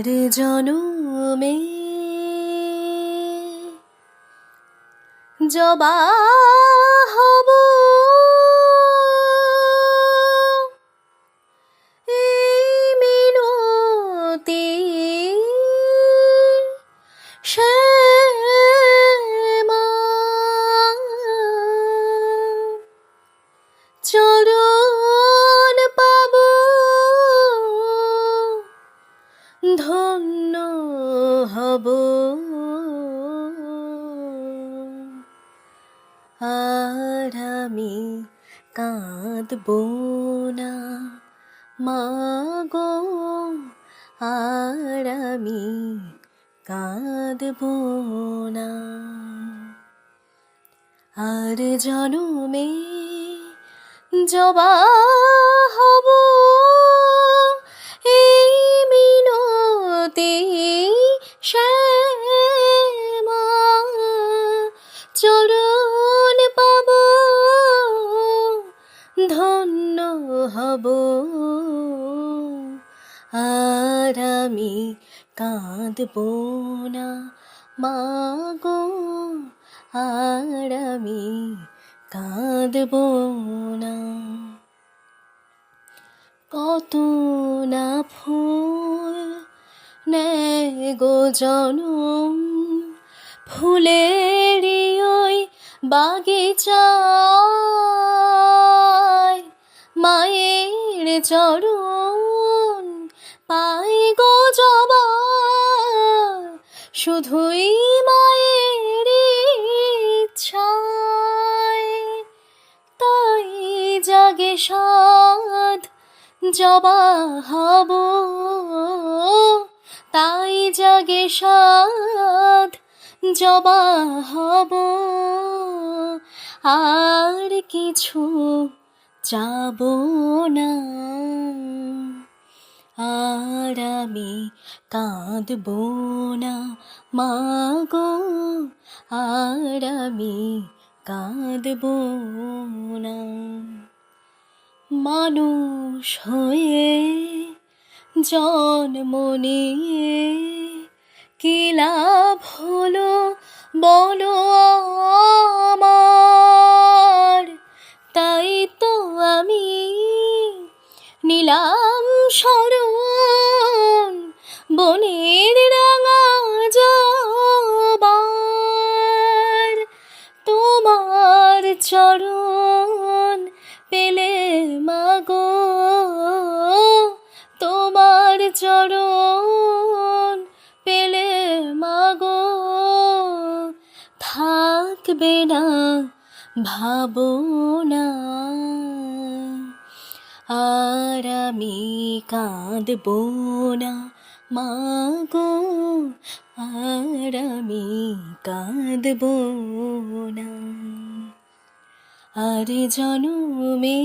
আর জনমে। জবা হব ধন্য হব। আর আমি কাঁদব না। মাগো, আর আমি কাঁদব না। আর জনমে জবা হব। চরণ পাব, ধন্য হব। আর আমি কাঁদব না মাগো আর আমি কাঁদব না। কত না ফুল নেয় গো জনম ফুলেরই ওই বাগিচায় মায়ের চরণ পাই গো শুধুই মায়ের ইচ্ছায় তাই জাগে সাধ জবা হব। তাই জাগে সাধ জবা হব। আর কিছু যাব না। আর আমি কাঁদব না। মাগো আর আমি কাঁদব না। মানুষ হয়ে জন্ম নিয়ে কি লাভ হলো বলো আমার? তাই তো আমি নিলাম সরণ বনের থাকবে না ভাবো না। আর আমি কাঁদব না মাগো আর আমি কাঁদব না। আর জনমে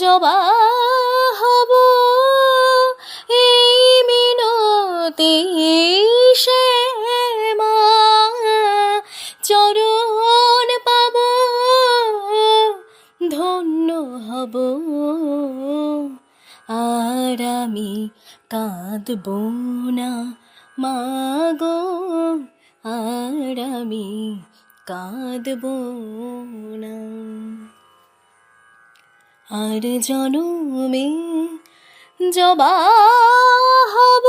জবা কাঁদব না মাগো আর আমি কাঁদব না আর জনমে জবা হব